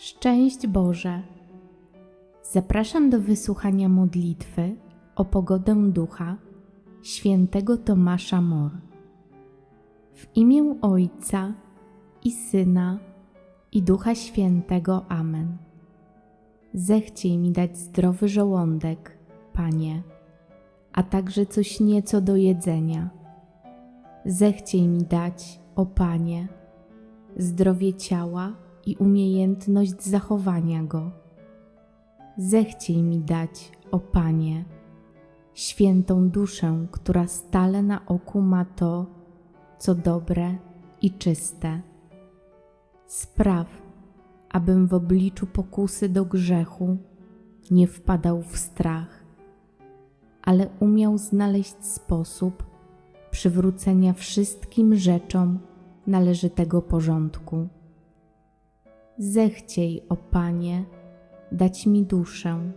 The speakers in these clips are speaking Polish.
Szczęść Boże! Zapraszam do wysłuchania modlitwy o pogodę ducha świętego Tomasza Mor. W imię Ojca i Syna i Ducha Świętego. Amen. Zechciej mi dać zdrowy żołądek, Panie, a także coś nieco do jedzenia. Zechciej mi dać, o Panie, zdrowie ciała i umiejętność zachowania go. Zechciej mi dać, o Panie, świętą duszę, która stale na oku ma to, co dobre i czyste. Spraw, abym w obliczu pokusy do grzechu nie wpadał w strach, ale umiał znaleźć sposób przywrócenia wszystkim rzeczom należytego porządku. Zechciej, o Panie, dać mi duszę,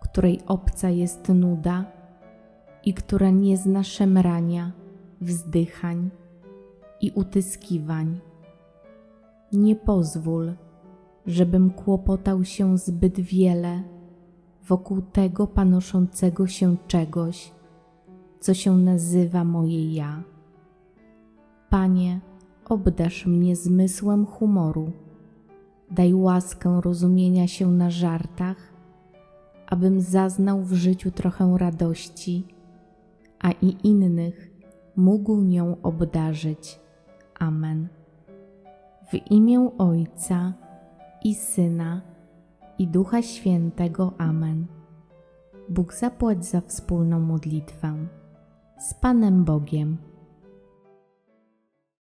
której obca jest nuda i która nie zna szemrania, wzdychań i utyskiwań. Nie pozwól, żebym kłopotał się zbyt wiele wokół tego panoszącego się czegoś, co się nazywa moje ja. Panie, obdasz mnie zmysłem humoru, daj łaskę rozumienia się na żartach, abym zaznał w życiu trochę radości, a i innych mógł nią obdarzyć. Amen. W imię Ojca i Syna i Ducha Świętego. Amen. Bóg zapłać za wspólną modlitwę. Z Panem Bogiem.